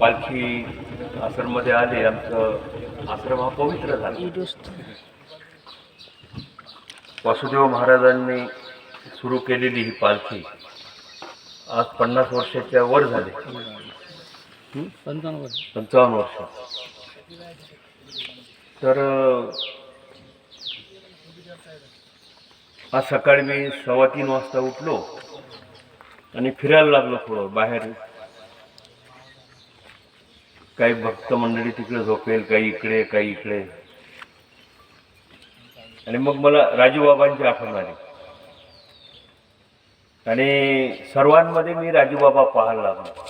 पालखी आश्रममध्ये आले आमचं आश्रम हा पवित्र झाला. वासुदेव महाराजांनी सुरू केलेली ही पालखी आज पन्नास वर्षाच्या वर झाले. पंचावन्न वर्ष. तर आज सकाळी मी सव्वा तीन वाजता उठलो आणि फिरायला लागलो थोडं बाहेर. काही भक्त मंडळी तिकडे झोपेल काही इकडे काही इकडे. आणि मग मला राजू बाबांची आठवण आली. आणि सर्वांमध्ये मी राजू बाबा पाहायला लागलो.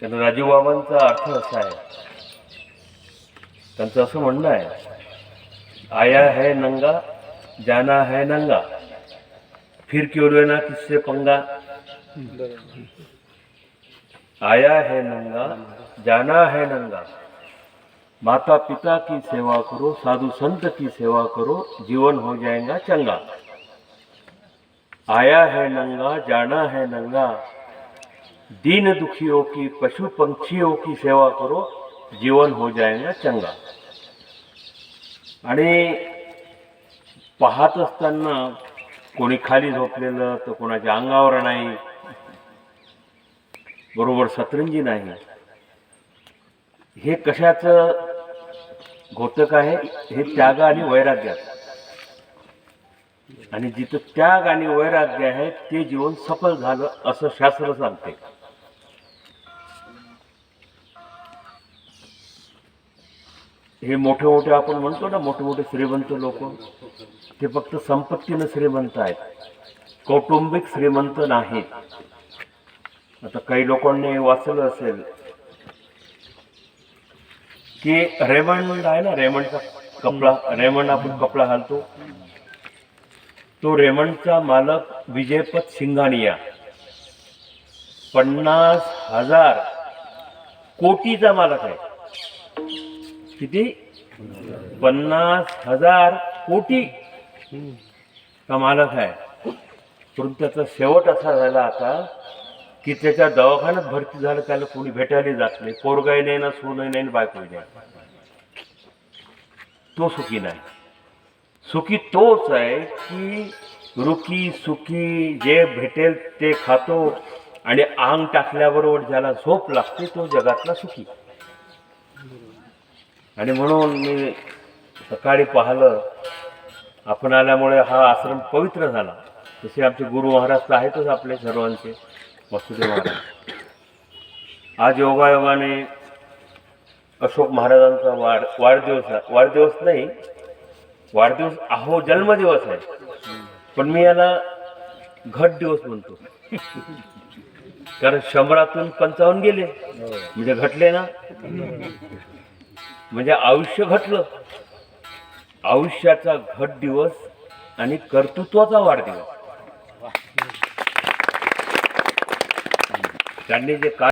कारण राजू बाबांचा अर्थ असा आहे. त्यांचं असं म्हणणं आहे आया है नंगा जाना है नंगा फिर क्यों लेना किससे पंगा? आया है नंगा जाना है नंगा। माता पिता की सेवा करो साधु संत की सेवा करो जीवन हो जाएगा चंगा। आया है नंगा जाना है नंगा। दीन दुखियों की पशु पंछियों की सेवा करो जीवन हो जाएगा चंगा। आणि पाहत असताना कोणी खाली झोपलेलं तर कोणाच्या अंगावर नाही बरोबर सतरंजी नाही. हे कशाचं घोतक आहे? हे त्याग आणि वैराग्यात आणि जिथं त्याग आणि वैराग्य आहे ते जीवन सफल झालं असं शास्त्र सांगते. हे मोठे मोठे आपण म्हणतो ना मोठे मोठे श्रीमंत लोक ते फक्त संपत्तीनं श्रीमंत आहेत. कौटुंबिक श्रीमंत नाहीत. आता काही लोकांनी वाचलं असेल की रेमंड आहे ना रेमंडचा कपडा रेमंड आपण कपडा घालतो. तो रेमंडचा मालक विजयपत सिंघानिया पन्नास हजार कोटीचा मालक आहे. किती? पन्नास हजार कोटी का मालक आहे. परंतु त्याचा शेवट असा झाला आता की त्याच्या दवाखान्यात भरती झालं त्याला कोणी भेटायला जात नाही. पोरगाही नाही ना सोनही नाही ना बायकोही नाही. तो सुखी नाही. सुखी तोच आहे की रुखी सुखी जे भेटेल ते खातो आणि आंग टाकल्याबरोबर ज्याला झोप लागते तो जगातला सुखी. आणि म्हणून मी सकाळी पाहिलं आपण आल्यामुळे हा आश्रम पवित्र झाला. तसे आमचे गुरु महाराज तर आहेतच आपले सर्वांचे. वसुदेव महाराज आज योगायोगाने अशोक महाराजांचा वाढ वाढदिवस वाढदिवस नाही वाढदिवस अहो जन्मदिवस आहे. पण मी याला घट दिवस म्हणतो. कारण शंभरातून पंचावन्न गेले. म्हणजे घटले ना? म्हणजे आयुष्य घटलं. आयुष्याचा घट दिवस आणि कर्तृत्वाचा वाढदिवस. त्यांनी जे काय